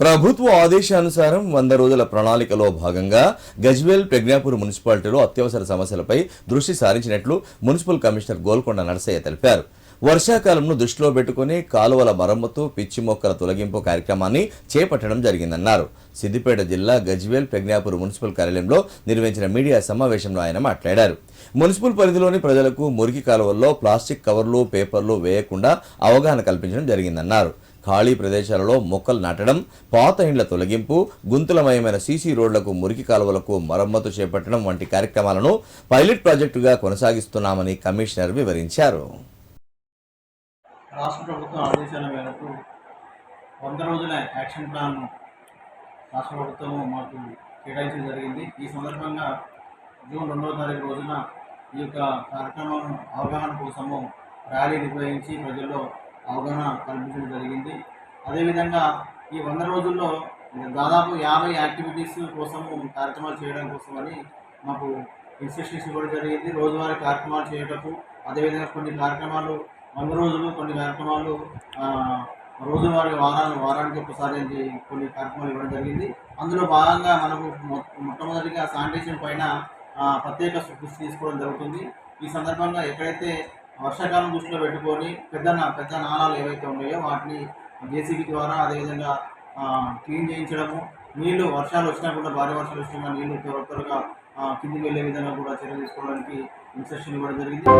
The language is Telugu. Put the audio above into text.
ప్రభుత్వ ఆదేశానుసారం వంద రోజుల ప్రణాళికలో భాగంగా గజ్వేల్ ప్రజ్ఞాపూర్ మున్సిపాలిటీలో అత్యవసర సమస్యలపై దృష్టి సారించినట్లు మున్సిపల్ కమిషనర్ గోల్కొండ నరసయ్య తెలిపారు. వర్షాకాలంను దృష్టిలో పెట్టుకుని కాలువల మరమ్మతు పిచ్చి మొక్కల తొలగింపు కార్యక్రమాన్ని చేపట్టడం జరిగిందన్నారు. సిద్దిపేట జిల్లా గజ్వేల్ ప్రజ్ఞాపూర్ మున్సిపల్ కార్యాలయంలో నిర్వహించిన మీడియా సమావేశంలో ఆయన మాట్లాడారు. మున్సిపల్ పరిధిలోని ప్రజలకు మురికి కాలువల్లో ప్లాస్టిక్ కవర్లు పేపర్లు వేయకుండా అవగాహన కల్పించడం జరిగిందన్నారు. ఖాళీ ప్రదేశాలలో మొక్కలు నాటడం పాత ఇండ్ల తొలగింపు గుంతలమయమైన సీసీ రోడ్లకు మురికి కాలువలకు మరమ్మతు చేపట్టడం వంటి కార్యక్రమాలను పైలట్ ప్రాజెక్టుగా కొనసాగిస్తున్నామని కమిషనర్ వివరించారు. రాష్ట్ర ప్రభుత్వం ఆదేశాల మేరకు వంద రోజుల యాక్షన్ ప్లాన్ రాష్ట్ర ప్రభుత్వము మాకు కేటాయించడం జరిగింది. ఈ సందర్భంగా జూన్ రెండవ తారీఖు రోజున ఈ యొక్క కార్యక్రమం అవగాహన కోసము ర్యాలీ నిర్వహించి ప్రజల్లో అవగాహన కల్పించడం జరిగింది. అదేవిధంగా ఈ వంద రోజుల్లో దాదాపు యాభై యాక్టివిటీస్ కోసము కార్యక్రమాలు చేయడం కోసమని మాకు ఇన్స్ట్రక్షన్స్ ఇవ్వడం జరిగింది. రోజువారీ కార్యక్రమాలు చేయటకు అదేవిధంగా కొన్ని కార్యక్రమాలు వంద రోజులు కొన్ని కార్యక్రమాలు రోజువారీ వారాలు వారానికి ఒకసారి కొన్ని కార్యక్రమాలు ఇవ్వడం జరిగింది. అందులో భాగంగా మనకు మొ- మొట్టమొదటిగా శానిటేషన్ పైన ప్రత్యేక దృష్టి తీసుకోవడం జరుగుతుంది. ఈ సందర్భంగా ఎక్కడైతే వర్షాకాలం దృష్టిలో పెట్టుకొని పెద్ద పెద్ద నాళాలు ఏవైతే ఉన్నాయో వాటిని జేసీబీ ద్వారా అదేవిధంగా క్లీన్ చేయించడము నీళ్ళు వర్షాలు వచ్చినా కూడా భారీ వర్షాలు వచ్చినా నీళ్ళు త్వర త్వరగా కిందికి వెళ్ళే విధంగా కూడా చర్య తీసుకోవడానికి ఇన్స్ట్రక్షన్ ఇవ్వడం జరిగింది.